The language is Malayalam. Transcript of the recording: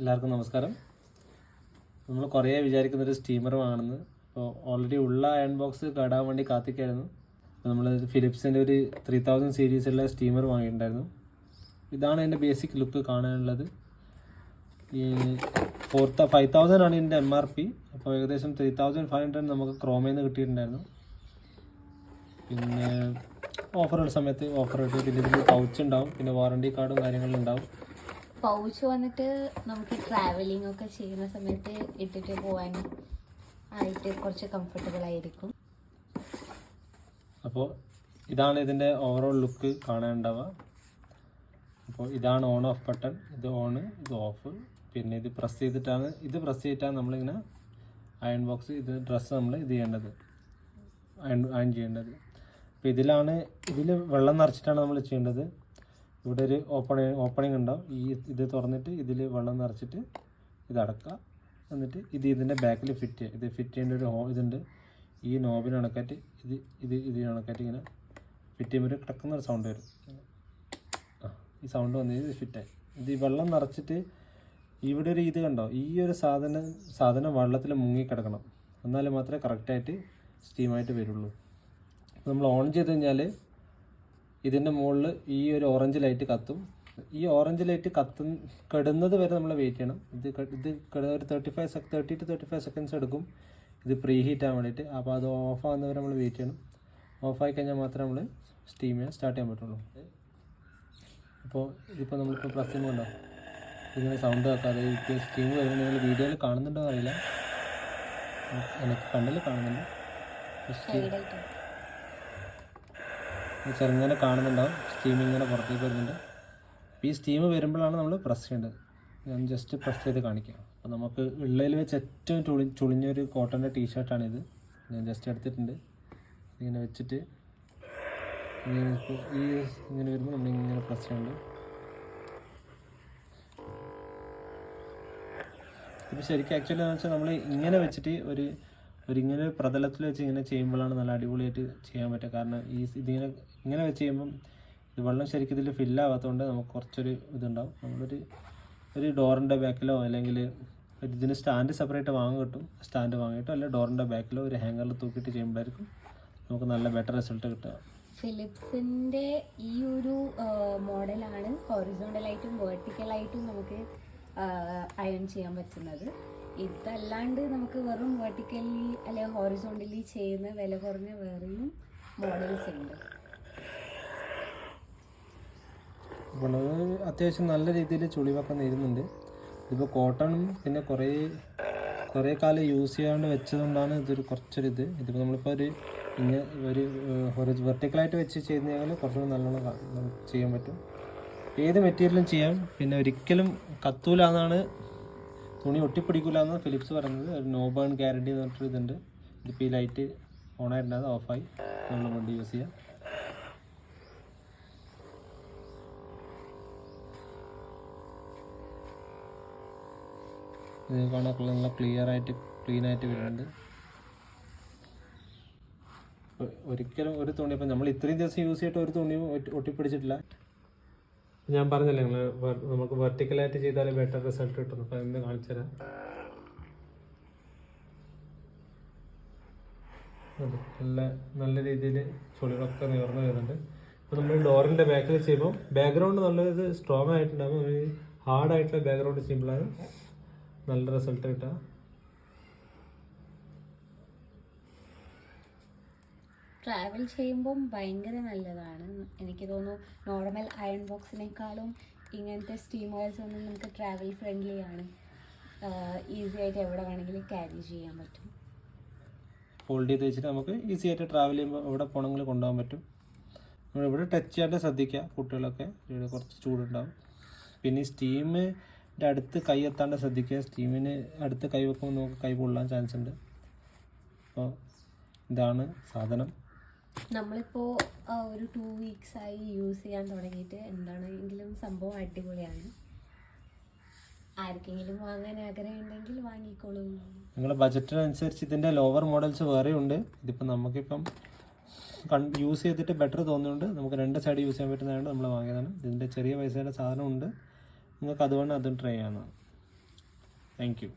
എല്ലാവർക്കും നമസ്കാരം. നമ്മൾ കുറേ വിചാരിക്കുന്ന ഒരു സ്റ്റീമർ വാങ്ങുന്നത് അപ്പോൾ ഓൾറെഡി ഉള്ള അയൺ ബോക്സ് കേടാൻ വേണ്ടി കാത്തിക്കായിരുന്നു അപ്പോൾ നമ്മൾ ഫിലിപ്സിന്റെ ഒരു ത്രീ തൗസൻഡ് സീരീസുള്ള സ്റ്റീമർ വാങ്ങിയിട്ടുണ്ടായിരുന്നു. ഇതാണ് എന്റെ ബേസിക് ലുക്ക് കാണാനുള്ളത്. ഈ ഫോർ ഫൈവ് തൗസൻഡ് ആണ് ഇതിന്റെ എം ആർ പി അപ്പോൾ ഏകദേശം ത്രീ തൗസൻഡ് ഫൈവ് ഹൺഡ്രഡ് നമുക്ക് ക്രോമയിൽ നിന്ന് കിട്ടിയിട്ടുണ്ടായിരുന്നു. പിന്നെ ഓഫറുള്ള സമയത്ത് ഓഫർ കിട്ടും പിന്നെ ഇതിൽ പൗച്ച് ഉണ്ടാവും. പിന്നെ വാറണ്ടി കാർഡും കാര്യങ്ങളും ഉണ്ടാവും. പൗച്ച് വന്നിട്ട് നമുക്ക് ട്രാവലിംഗ് ഒക്കെ ചെയ്യുന്ന സമയത്ത് ഇട്ടിട്ട് പോകാൻ ആയിട്ട് കുറച്ച് കംഫർട്ടബിൾ ആയിരിക്കും. അപ്പോൾ ഇതാണ് ഇതിന്റെ ഓവറോൾ ലുക്ക് കാണാനുണ്ടാവുക. അപ്പോൾ ഇതാണ് ഓൺ ഓഫ് ബട്ടൺ ഇത് ഓണ് ഇത് ഓഫ് പിന്നെ ഇത് പ്രസ് ചെയ്തിട്ടാണ് ഇത് പ്രസ് ചെയ്തിട്ടാണ് നമ്മളിങ്ങനെ അയൺ ബോക്സ് ഇത് ഡ്രസ്സ് നമ്മൾ ഇത് ചെയ്യേണ്ടത്. അയൺ അയൺ ചെയ്യേണ്ടത്. അപ്പോൾ ഇതിലാണ് ഇതിൽ വെള്ളം നിറച്ചിട്ടാണ് നമ്മൾ ചെയ്യേണ്ടത്. ഇവിടെ ഒരു ഓപ്പണിങ് ഓപ്പണിംഗ് ഉണ്ടാവും. ഈ ഇത് തുറന്നിട്ട് ഇതിൽ വെള്ളം നിറച്ചിട്ട് ഇത് അടക്കുക. എന്നിട്ട് ഇത് ഇതിന്റെ ബാക്കിൽ ഫിറ്റ് ചെയ്യുക. ഇത് ഫിറ്റ് ചെയ്യേണ്ട ഒരു ഹോ ഇതുണ്ട്. ഈ നോബിന് അണക്കാറ്റ് ഇത് ഇത് ഇത് അണക്കാറ്റ് ഇങ്ങനെ ഫിറ്റ് ചെയ്യുമ്പോൾ ഒരു സൗണ്ട് വരും. ആ ഈ സൗണ്ട് വന്നു ഇത് ഫിറ്റായി ഇത് ഈ വെള്ളം നിറച്ചിട്ട് ഇവിടെ ഒരു ഇത് കണ്ടോ? ഈ ഒരു സാധനം സാധനം വെള്ളത്തിൽ മുങ്ങി കിടക്കണം. എന്നാൽ മാത്രമേ കറക്റ്റായിട്ട് സ്റ്റീമായിട്ട് വരുള്ളൂ. നമ്മൾ ഓൺ ചെയ്ത് കഴിഞ്ഞാൽ ഇതിന്റെ മുകളിൽ ഈ ഒരു ഓറഞ്ച് ലൈറ്റ് കത്തും. ഈ ഓറഞ്ച് ലൈറ്റ് കത്തു കെടുന്നത് വരെ നമ്മൾ വെയിറ്റ് ചെയ്യണം. ഇത് ഇത് ഒരു thirty five sec thirty to thirty five seconds എടുക്കും. ഇത് പ്രീ ഹീറ്റ് ആവാൻ വേണ്ടിയിട്ട്. അപ്പോൾ അത് ഓഫ് ആകുന്നവരെ നമ്മൾ വെയിറ്റ് ചെയ്യണം. ഓഫായി കഴിഞ്ഞാൽ മാത്രമേ നമ്മൾ സ്റ്റീം ചെയ്യാൻ സ്റ്റാർട്ട് ചെയ്യാൻ പറ്റുള്ളൂ. അപ്പോൾ ഇതിപ്പോൾ നമ്മളിപ്പോൾ പ്രസ് ചെയ്യുമ്പോൾ ഉണ്ടോ ഇങ്ങനെ സൗണ്ട് വെക്കാതെ ഇപ്പോൾ സ്റ്റീം വരുമ്പോൾ നിങ്ങൾ വീഡിയോയിൽ കാണുന്നുണ്ടോ അറിയില്ല. എനിക്ക് കണ്ണിൽ കാണുന്നുണ്ട്. സ്റ്റീം ചെറുങ്ങനെ കാണുന്നുണ്ടാവും. സ്റ്റീം ഇങ്ങനെ പുറത്തേക്ക് വരുന്നുണ്ട്. അപ്പോൾ ഈ സ്റ്റീം വരുമ്പോഴാണ് നമ്മൾ പ്രസ് ചെയ്യേണ്ടത്. ഞാൻ ജസ്റ്റ് പ്രസ് ചെയ്ത് കാണിക്കാം. അപ്പോൾ നമുക്ക് ഉള്ളതിൽ വെച്ച് ഏറ്റവും ചുളി ചുളിഞ്ഞൊരു കോട്ടന്റെ ടീഷർട്ടാണിത് ഞാൻ ജസ്റ്റ് എടുത്തിട്ടുണ്ട്. ഇങ്ങനെ വെച്ചിട്ട് ഈ ഇങ്ങനെ വരുമ്പോൾ നമ്മൾ ഇങ്ങനെ പ്രസ് ചെയ്യേണ്ടത് ഇപ്പോൾ ശരിക്കും ആക്ച്വലി എന്ന് വെച്ചാൽ നമ്മൾ ഇങ്ങനെ വെച്ചിട്ട് ഒരു ഇങ്ങനെ പ്രതലത്തിൽ വെച്ച് ഇങ്ങനെ ചെയ്യുമ്പോഴാണ് നല്ല അടിപൊളിയായിട്ട് ചെയ്യാൻ പറ്റുക. കാരണം ഈ ഇതിങ്ങനെ ഇങ്ങനെ വെച്ച് ചെയ്യുമ്പം ഇത് വെള്ളം ശരിക്കും ഇതിൽ ഫില്ലാവാത്തതുകൊണ്ട് നമുക്ക് കുറച്ചൊരു ഇതുണ്ടാവും. നമ്മളൊരു ഒരു ഡോറിന്റെ ബാക്കിലോ അല്ലെങ്കിൽ ഇതിന് സ്റ്റാൻഡ് സെപ്പറേറ്റ് വാങ്ങി കിട്ടും. സ്റ്റാൻഡ് വാങ്ങിയിട്ടോ അല്ലെങ്കിൽ ഡോറിന്റെ ബാക്കിലോ ഒരു ഹാങ്ങറിൽ തൂക്കിയിട്ട് ചെയ്യുമ്പോഴായിരിക്കും നമുക്ക് നല്ല ബെറ്റർ റിസൾട്ട് കിട്ടുക. ഫിലിപ്സിന്റെ ഈ ഒരു മോഡലാണ് ഹൊറിസോണ്ടലായിട്ടും വേർട്ടിക്കലായിട്ടും നമുക്ക് അയൺ ചെയ്യാൻ പറ്റുന്നത്. ഇതല്ലാണ്ട് നമുക്ക് വെറും വെർട്ടിക്കലി അല്ലെ ഹോറിസോണ്ടലി ചെയ്യുന്ന വില കുറഞ്ഞ വേറെയും മോഡൽസ് ഉണ്ട്. വളരെ അത് അത്യാവശ്യം നല്ല രീതിയിൽ ചുളിവൊക്കെ നേരുന്നുണ്ട്. ഇതിപ്പോൾ കോട്ടണും പിന്നെ കുറേ കുറേ കാലം യൂസ് ചെയ്യാണ്ട് വെച്ചതുകൊണ്ടാണ് ഇതൊരു കുറച്ചൊരിത്. ഇതിപ്പോൾ നമ്മളിപ്പോൾ ഒരു ഇങ്ങനെ ഒരു വെർട്ടിക്കലായിട്ട് വെച്ച് ചെയ്യുന്നതെങ്കിൽ കുറച്ചുകൂടി നല്ലോണം ചെയ്യാൻ പറ്റും. ഏത് മെറ്റീരിയലും ചെയ്യാം. പിന്നെ ഒരിക്കലും കത്തൂല എന്നാണ് തുണി ഒട്ടിപ്പിടിക്കില്ല എന്ന് ഫിലിപ്സ് പറയുന്നത്. ഒരു നോ ബേൺ ഗ്യാരണ്ടി എന്ന് പറഞ്ഞിട്ട് ഇതുണ്ട്. ഇതിപ്പോൾ ഈ ലൈറ്റ് ഓൺ ഓണായിട്ടുണ്ടായത് ഓഫായി. നമ്മൾ കൊണ്ട് യൂസ് ചെയ്യാം. ഇത് കാണാൻ നല്ല ക്ലിയർ ആയിട്ട് ക്ലീൻ ആയിട്ട് വരുന്നുണ്ട്. ഒരിക്കലും ഒരു തുണി ഇപ്പം നമ്മൾ ഇത്രയും ദിവസം യൂസ് ചെയ്തിട്ട് ഒരു തുണി ഒട്ടി- ഒട്ടിപ്പിടിച്ചിട്ടില്ല. ഞാൻ പറഞ്ഞല്ലേ നിങ്ങൾ നമുക്ക് വെർട്ടിക്കലായിട്ട് ചെയ്താൽ ബെറ്റർ റിസൾട്ട് കിട്ടും അപ്പം എന്ന് കാണിച്ചു തരാം. നല്ല നല്ല രീതിയിൽ ചുളികളൊക്കെ നിവർന്നു വരുന്നുണ്ട്. അപ്പോൾ നമ്മൾ ഡോറിന്റെ ബാക്കിൽ ചെയ്യുമ്പോൾ ബാക്ക്ഗ്രൗണ്ട് നല്ലത് സ്ട്രോങ് ആയിട്ടുണ്ടാകും ഹാർഡ് ആയിട്ടുള്ള ബാക്ക്ഗ്രൗണ്ട് ചെയ്യുമ്പോഴാണ് നല്ല റിസൾട്ട് കിട്ടുക. ട്രാവൽ ചെയ്യുമ്പം ഭയങ്കര നല്ലതാണ്. എനിക്ക് തോന്നുന്നു നോർമൽ അയൺ ബോക്സിനേക്കാളും ഇങ്ങനത്തെ സ്റ്റീം ഓയിൽസ് ഒന്നും നമുക്ക് ട്രാവൽ ഫ്രണ്ട്ലി ആണ്. ഈസി ആയിട്ട് എവിടെ വേണമെങ്കിലും ക്യാരി ചെയ്യാൻ പറ്റും. ഫോൾഡ് ചെയ്ത് വെച്ചിട്ട് നമുക്ക് ഈസി ആയിട്ട് ട്രാവൽ ചെയ്യുമ്പോൾ എവിടെ പോകണമെങ്കിലും കൊണ്ടുപോകാൻ പറ്റും. നമ്മളിവിടെ ടച്ച് ചെയ്യാണ്ട് ശ്രദ്ധിക്കുക കുട്ടികളൊക്കെ. കുറച്ച് ചൂടുണ്ടാവും. പിന്നെ സ്റ്റീമിന്റെ അടുത്ത് കൈ എത്താണ്ട് ശ്രദ്ധിക്കുക. സ്റ്റീമിന് അടുത്ത് കൈ വെക്കുമ്പോൾ നമുക്ക് കൈ പൊള്ളാൻ ചാൻസ് ഉണ്ട്. അപ്പോൾ ഇതാണ് സാധനം. നമ്മളിപ്പോൾ ഒരു ടു വീക്സ് ആയി യൂസ് ചെയ്യാൻ തുടങ്ങിയിട്ട് എന്താണെങ്കിലും സംഭവം അടിപൊളിയാണ്. ആർക്കെങ്കിലും വാങ്ങാൻ ആഗ്രഹം ഉണ്ടെങ്കിൽ വാങ്ങിക്കോളൂ നിങ്ങളുടെ ബജറ്റിനനുസരിച്ച് ഇതിന്റെ ലോവർ മോഡൽസ് വേറെ ഉണ്ട്. ഇതിപ്പോൾ നമുക്കിപ്പം യൂസ് ചെയ്തിട്ട് ബെറ്റർ തോന്നുന്നുണ്ട്. നമുക്ക് രണ്ട് സൈഡ് യൂസ് ചെയ്യാൻ പറ്റുന്നതാണ് നമ്മൾ വാങ്ങിയതാണ്. ഇതിന്റെ ചെറിയ പൈസയുടെ സാധനം ഉണ്ട് നിങ്ങൾക്ക് അതുകൊണ്ട് അതും ട്രൈ ചെയ്യാവുന്നതാണ് താങ്ക് യു